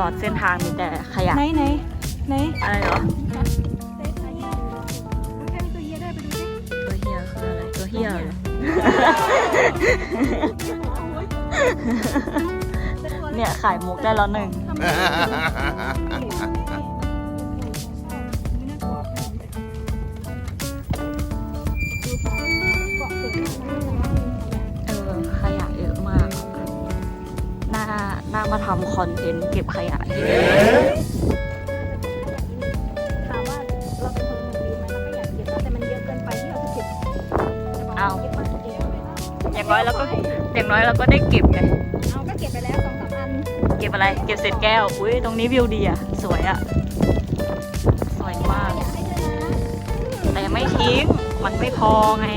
ลอดเส้นทางมีแต่ขยะไหนไหนไหนอะไรเหรอเต้นอะไรเนี่ยแค่มีตัวเฮียด้วยไปดูสิตัวเฮียคืออะไรตัวเฮียเหรอเนี่ยขายมุกได้แล้วหนึ่ง คอนเทนต์เก็บขยะที่นี่ถามว่าเราเป็นคนดีไหมเราก็อยากเก็บแต่มันเยอะเกินไปที่เราจะเก็บเอาเก็บมาเก็บมาอย่างน้อยเราก็อย่างน้อยเราก็ได้เก็บไงเอาก็เก็บไปแล้วสองสามอันเก็บอะไร เก็บเศษแก้ว อุ้ยตรงนี้วิวดีอะสวยอะสวยมากอยากให้ด้วยนะแต่ไม่ทิ้ง มันไม่พอไง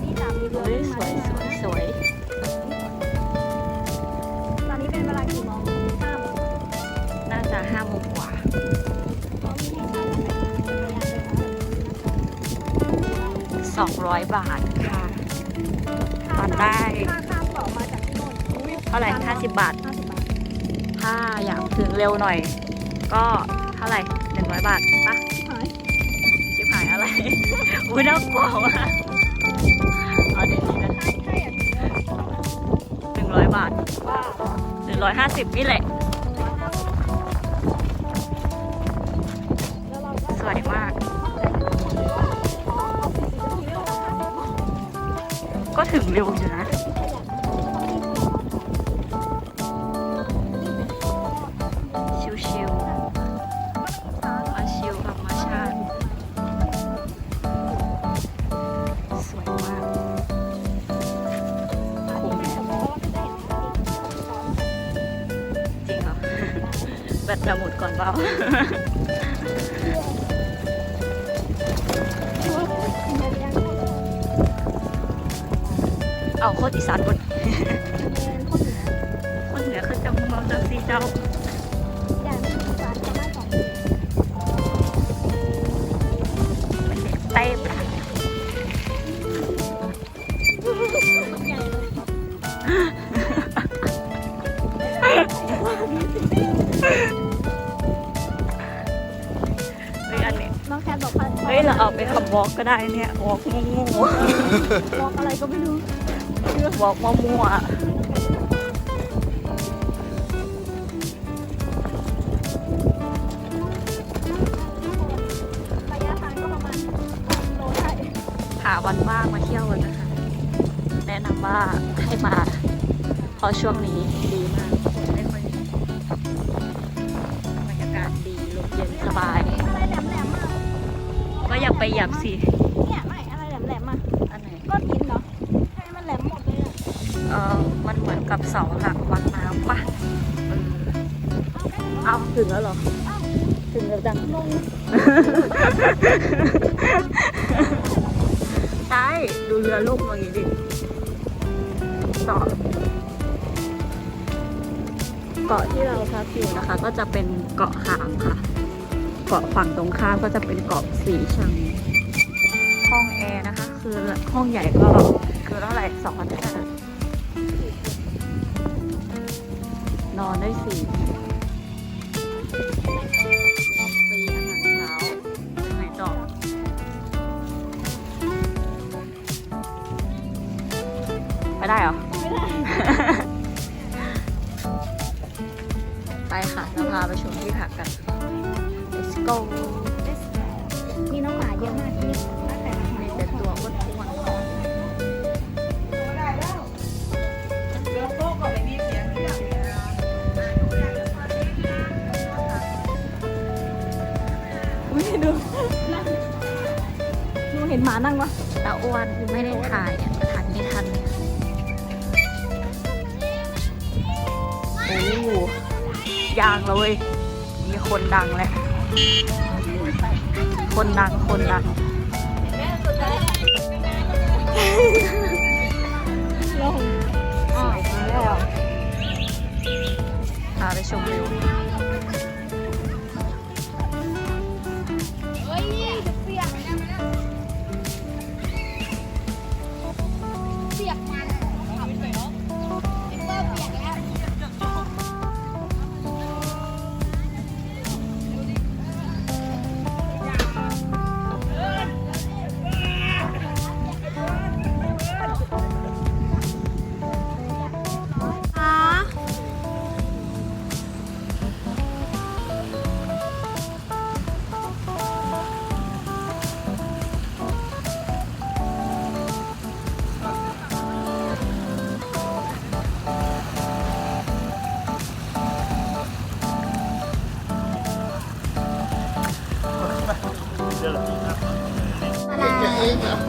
ที่สามมีเรือเฮ้ยวิ่งสมาวยด้วยสนะวยสวย 200 บาทค่ะทานได้ค่ขาอมเท่าไหร่50 บาท 50บาทถ้าอยากถึงเร็วหน่อย ก็เท่าไหร่ 100 บาทปะหายชิบหายอะไร อุ้ยน่ากลัวมากเอาดีๆนึ่ใช่อะ100 บาท ว้าว หรือ 150 นี่แหละ ถึงเร็วอยู่นะ ชิวๆมาชิวธรรมชาติ สวยมากคุ้มจริงเหรอ แบตจะหมดก่อนเปล่า เอาโคตรอีสานบนคนเหนือเขาจะมองจังสีเจ้า วอล์กก็ได้เนี่ยวอล์กมั่วบอกอะไรก็ไม่รู้ๆวอล์กมั่วๆระยะทางก็ประมาณโลได้หาวันว่างมาเที่ยวกันนะคะ แนะนำว่าให้มาเพราะช่วงนี้ดีมากไม่ค่อยมีบรรยากาศดีลมเย็นสบาย ก็อยากไปเหยับสิ เนี่ยไม่อะไรแหลมแหลมๆมาอันไหนก้อนหินเหรอใช่มันแหลมหมดเลยอะเออมันเหมือนกับเสาหลักวัดน้ำปะเออเอาถึงแล้วเหรอ ถึงแล้วจังงงใช่ดูเรือล่มอย่างนี้ดิต่อเกาะที่เราพักอยู่นะคะ ก็จะเป็นเกาะขามค่ะ เกาะฝั่งตรงข้ามก็จะเป็นเกาะสีชัง ห้องแอร์นะคะ คือห้องใหญ่ก็คือเท่าไหร่สองพันห้านอนได้สี่ let's go มีน้องหมาเยอะมากที่น่แต่งมีแต่ตัวอ้วนๆไม่ดูหนูเห็นหมานั่งปะตาอ้วนคือไม่ได้ถ่ายอะทันไม่ทันโอ้ยางเลยมีคนดังแหละ คนดัง คนดังลงอ๋อแล้วพาไปชมวิว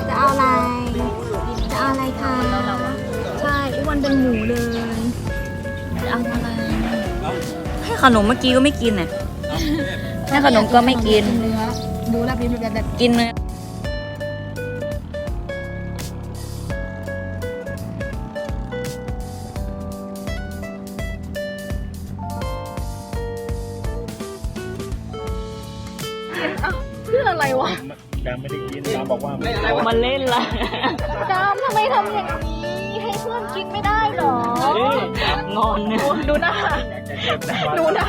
จะเอาอะไร จะเอาอะไรคะ ใช่อ้วนเป็นหมูเลย จะเอาอะไร ให้ขนมเมื่อกี้ก็ไม่กินน่ะให้ขนมก็ไม่กิน เนื้อ ดูรับยิ้มแบบแบบกินเนื้อเพื่ออะไรวะ แกไม่ได้กินตามบอกว่ามาเล่นละดามทำไมทำอย่างนี้ ให้เพื่อนกินไม่ได้หรอ งอนเนี่ยดูหน้าดูหน้า